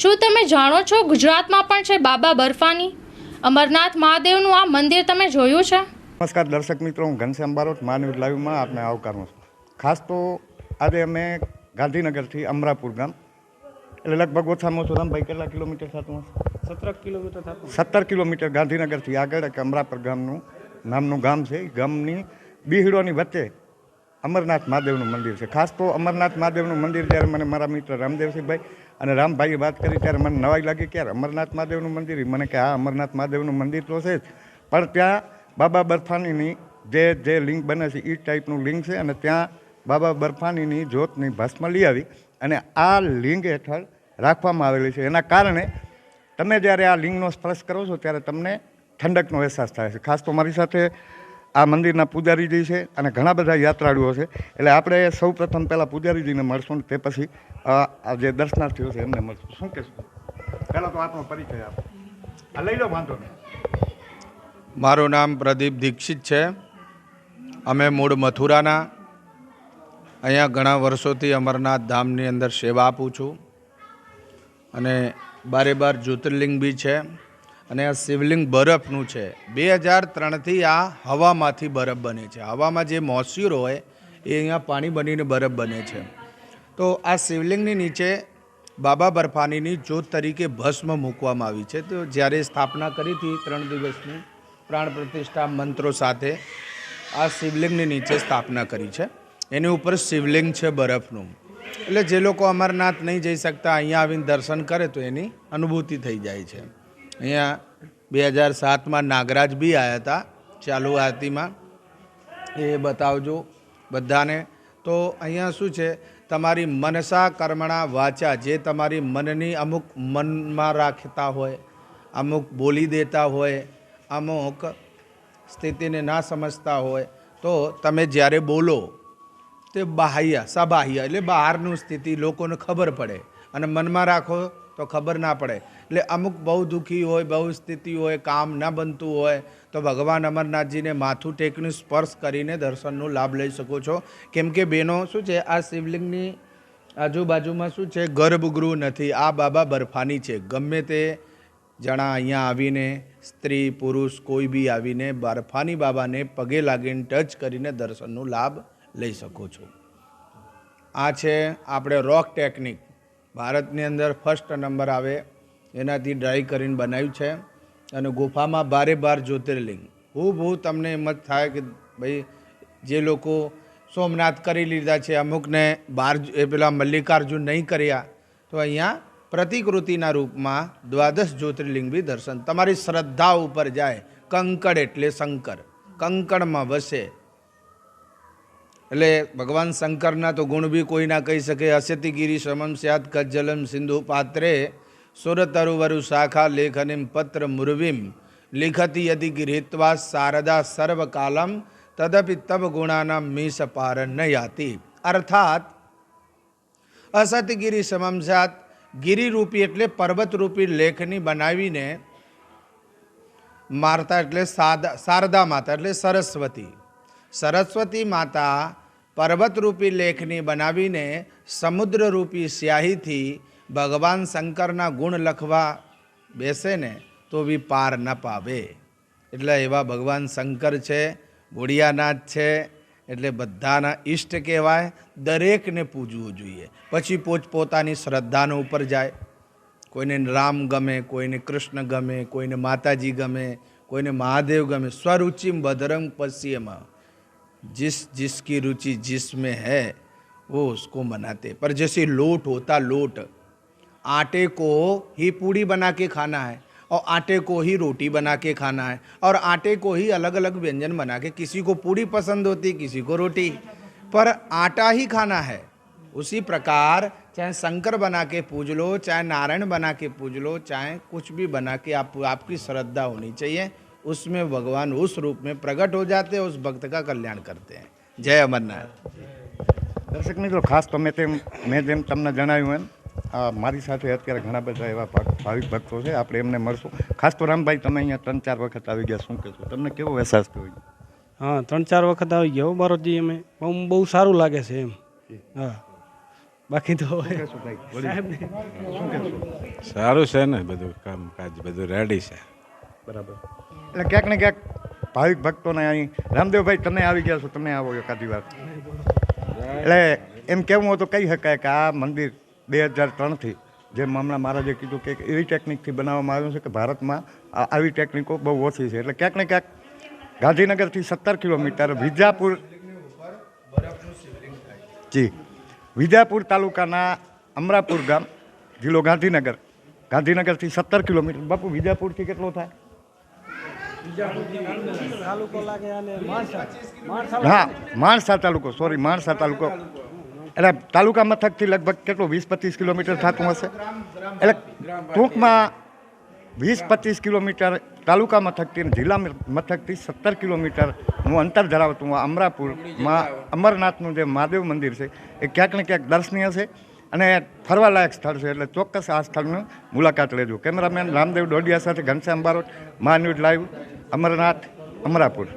શું તમે જાણો છો ગુજરાતમાં પણ છે બાબા બર્ફાની? અમરનાથ મહાદેવનું આ મંદિર તમે જોયું છે? નમસ્કાર દર્શક મિત્રો હું ઘનશ્યામ બારોટ માનવી લાઈવમાં આપને આવકારું છું. ખાસ તો આજે અમે ગાંધીનગરથી અમરાપુર ગામ એટલે લગભગ ઓછામાં ઓછું ભાઈ કેટલા કિલોમીટર થતું હશે? સત્તર કિલોમીટર થતું સત્તર કિલોમીટર ગાંધીનગરથી આગળ એક અમરાપુર ગામનું નામનું ગામ છે. ગામની બિહડોની વચ્ચે અમરનાથ મહાદેવનું મંદિર છે. ખાસ તો અમરનાથ મહાદેવનું મંદિર જ્યારે મને મારા મિત્ર રામદેવસિંહભાઈ અને રામભાઈએ વાત કરી ત્યારે મને નવાઈ લાગી કે અમરનાથ મહાદેવનું મંદિર મને કે આ અમરનાથ મહાદેવનું મંદિર તો છે જ. પણ ત્યાં બાબા બર્ફાનીની જે જે લિંગ બને છે એ ટાઈપનું લિંગ છે અને ત્યાં બાબા બર્ફાનીની જ્યોતની ભસ્મ લઈ આવી અને આ લિંગ હેઠળ રાખવામાં આવેલી છે. એના કારણે તમે જ્યારે આ લિંગનો સ્પર્શ કરો છો ત્યારે તમને ઠંડકનો અહેસાસ થાય છે. ખાસ તો મારી સાથે આ મંદિરના પૂજારીજી છે અને ઘણા બધા યાત્રાળુઓ છે. એટલે આપણે સૌ પ્રથમ પહેલાં પૂજારીજીને મળશું ને તે પછી આ જે દર્શનાર્થીઓ છે એમને મળશું. શું કહેશું? પહેલાં તો આપનો પરિચય આપો. આ લઈ લો, વાંધો નહીં. મારું નામ પ્રદીપ દીક્ષિત છે. અમે મૂળ મથુરાના. અહીંયા ઘણા વર્ષોથી અમરનાથ ધામની અંદર સેવા આપું છું. અને બારે બાર જ્યોતિર્લિંગ બી છે. અને આ શિવલિંગ બરફનું છે. બે હજાર ત્રણથી આ હવામાંથી બરફ બને છે. હવામાં જે મોસ્યુર હોય, એ અહીંયા પાણી બનીને બરફ બને છે. તો આ શિવલિંગની નીચે બાબા બર્ફાનીની જ્યોત તરીકે ભસ્મ મૂકવામાં આવી છે. તો જ્યારે સ્થાપના કરી હતી ત્રણ દિવસની પ્રાણ પ્રતિષ્ઠા મંત્રો સાથે, આ શિવલિંગની નીચે સ્થાપના કરી છે. એની ઉપર શિવલિંગ છે બરફનું. એટલે જે લોકો અમરનાથ નહીં જઈ શકતા, અહીંયા આવીને દર્શન કરે તો એની અનુભૂતિ થઈ જાય છે. અહીંયા બે હજાર સાતમાં નાગરાજ બી આવ્યા હતા, ચાલુ આરતીમાં. એ બતાવજો બધાને. તો અહીંયા શું છે? તમારી મનસા કર્મણા વાચા, જે તમારી મનની અમુક મનમાં રાખતા હોય, અમુક બોલી દેતા હોય, અમુક સ્થિતિને ના સમજતા હોય, તો તમે જ્યારે બોલો, તે બાહ્ય, સબાહ્ય, એટલે બહારનું સ્થિતિ, લોકોને ખબર પડે. અને મનમાં રાખો તો ખબર ના પડે. એટલે અમુક બહુ દુઃખી હોય, બહુ સ્થિતિ હોય, કામ ન બનતું હોય, તો ભગવાન અમરનાથજીને માથું ટેકનું સ્પર્શ કરીને દર્શનનો લાભ લઈ શકો છો. કેમ કે બેનો શું છે, આ શિવલિંગની આજુબાજુમાં શું છે, ગર્ભગૃહ નથી. આ બાબા બરફાની છે. ગમે તે જણા અહીંયા આવીને, સ્ત્રી, પુરુષ, કોઈ બી આવીને બરફાની બાબાને પગે લાગીને ટચ કરીને દર્શનનો લાભ લઈ શકો છો. આ છે આપણે રોક ટેકનિક ભારતની અંદર ફર્સ્ટ નંબર આવે, એનાથી ડ્રાય કરીને બનાવ્યું છે અને ગુફામાં બારે બાર જ્યોતિર્લિંગ. હું બહુ તમને એમ જ થાય કે ભાઈ જે લોકો સોમનાથ કરી લીધા છે, અમુકને બાર એ પેલા મલ્લિકાર્જુન નહીં કર્યા, તો અહીંયા પ્રતિકૃતિના રૂપમાં દ્વાદશ જ્યોતિર્લિંગ બી દર્શન. તમારી શ્રદ્ધા ઉપર જાય. કંકડ એટલે શંકર. કંકણમાં વસે. એટલે ભગવાન શંકરના તો ગુણ બી કોઈ ના કહી શકે. અસ્યતિગીરી સમમ સ્યાત કજ્જલમ સિંધુ, પાત્રે, સુરતરુવરુ, શાખા, લેખનીમ, પત્ર, મુરવીમ, લિખતી યદિ ગૃહિત્વા શારદા, સર્વકાલમ, તદપી તબ ગુણાના મીસ પાર ન યાતિ. અર્થાત અસતગીરી સમમ સ્યાત, ગિરિરૂપી એટલે પર્વતરૂપી લેખની બનાવીને મારતા એટલે સાદા, શારદા માતા એટલે સરસ્વતી. સરસ્વતી માતા પર્વતરૂપી લેખની બનાવીને સમુદ્રરૂપી સ્યાહીથી ભગવાન શંકરના ગુણ લખવા બેસે ને તો બી પાર ન પાવે. એટલે એવા ભગવાન શંકર છે ભોળિયાનાથ છે, એટલે બધાના ઈષ્ટ કહેવાય, દરેકને પૂજવું જોઈએ. પછી પોતપોતાની શ્રદ્ધાનો ઉપર જાય. કોઈને રામ ગમે, કોઈને કૃષ્ણ ગમે, કોઈને માતાજી ગમે, કોઈને મહાદેવ ગમે, સ્વરુચિમ બદરંગ પશ્યમાં. जिस, जिसकी रुचि जिसमें है, वो उसको बनाते पर जैसे लोट होता लोट, आटे को ही पूड़ी बना के खाना है और आटे को ही रोटी बना के खाना है और आटे को ही अलग अलग व्यंजन बना के, किसी को पूड़ी पसंद होती, किसी को रोटी। पर आटा ही खाना है। उसी प्रकार चाहे शंकर बना के पूज लो, चाहे नारायण बना के पूज लो, चाहे कुछ भी बना के आप, आपकी श्रद्धा होनी चाहिए। उसमें भगवान उस रूप में प्रकट हो जाते हैं उस भक्त का कल्याण करते हैं जय अमरनाथ દર્શક મિત્રો ખાસ તો મેં તેમ મેં જેમ તમને જણાવ્યું એમ આ મારી સાથે અત્યારે ઘણા બધા એવા ભક્ત- ભાવિક ભક્તો છે આપણે એમને મળશું ખાસ તો રામભાઈ તમે અહીંયા ત્રણ ચાર વખત આવી ગયા શું કહેશો તમને કેવો અહેસાસ થયો હા ત્રણ ચાર વખત આવી ગયા હો બારોજી અમે બહુ બહુ સારું લાગે છે એમ હા બાકી તો શું કહેશો ભાઈ વડીલ? શું કહેશો સારું છે ને બધું કામકાજ બધું રેડી છે બરાબર. એટલે ક્યાંક ને ક્યાંક ભાવિક ભક્તોને અહીં, રામદેવભાઈ તમે આવી ગયા છો, તમે આવો એકાદી વાર. એટલે એમ કેવું હોય તો કહી શકાય કે આ મંદિર બે હજાર ત્રણથી, જેમ હમણાં મહારાજે કીધું કે એવી ટેકનિકથી બનાવવામાં આવ્યું છે કે ભારતમાં આવી ટેકનિકો બહુ ઓછી છે. એટલે ક્યાંક ને ક્યાંક ગાંધીનગરથી સત્તર કિલોમીટર, વિજાપુર જી. વિજાપુર તાલુકાના અમરાપુર ગામ, જિલ્લો ગાંધીનગર. ગાંધીનગરથી સત્તર કિલોમીટર. બાપુ, વિજાપુરથી કેટલો થાય? હા, માણસા તાલુકો સોરી માણસા તાલુકો. એટલે તાલુકા મથકથી લગભગ કેટલો વીસ પચીસ કિલોમીટર થતું હશે? એટલે ટૂંકમાં વીસ પચીસ કિલોમીટર તાલુકા મથકથી જિલ્લા મથકથી સત્તર કિલોમીટરનું અંતર ધરાવતું આ અમરાપુરમાં અમરનાથનું જે મહાદેવ મંદિર છે, એ ક્યાંક ને ક્યાંક દર્શનીય છે અને ફરવાલાયક સ્થળ છે. એટલે ચોક્કસ આ સ્થળની મુલાકાત લેજો. કેમેરામેન રામદેવ ડોડિયા સાથે ઘનશ્યામ બારોટ, મહાન્યૂઝ લાઈવ. અમરનાથ અમરાપુર.